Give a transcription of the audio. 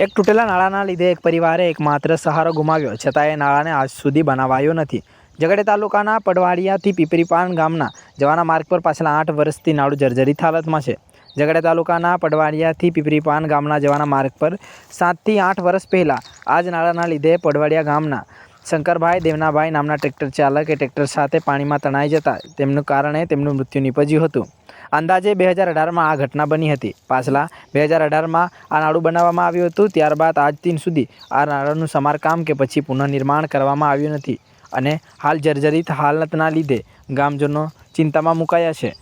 એક તૂટેલા નાળાના લીધે એક પરિવારે એકમાત્ર સહારો ગુમાવ્યો, છતાં એ નાળાને આજ સુધી બનાવાયો નથી. ઝઘડે તાલુકાના પડવાડિયાથી પીપરીપાન ગામના જવાના માર્ગ પર પાછલા આઠ વર્ષથી નાળું જર્જરિત હાલતમાં છે. ઝઘડે તાલુકાના પડવાડિયાથી પીપરીપાન ગામના જવાના માર્ગ પર સાતથી આઠ વર્ષ પહેલાં આ જ નાળાના લીધે પડવાડિયા ગામના શંકરભાઈ દેવનાભાઈ નામના ટ્રેક્ટર ચાલકે ટ્રેક્ટર સાથે પાણીમાં તણાઈ જતા તેમનું કારણે તેમનું મૃત્યુ નીપજ્યું હતું. અંદાજે બે હજાર અઢારમાં આ ઘટના બની હતી. પાછલા બે હજાર અઢારમાં આ નાળું બનાવવામાં આવ્યું હતું, ત્યારબાદ આજ દિન સુધી આ નાળાનું સમારકામ કે પછી પુનઃનિર્માણ કરવામાં આવ્યું નથી અને હાલ જર્જરિત હાલતના લીધે ગામજનો ચિંતામાં મુકાયા છે.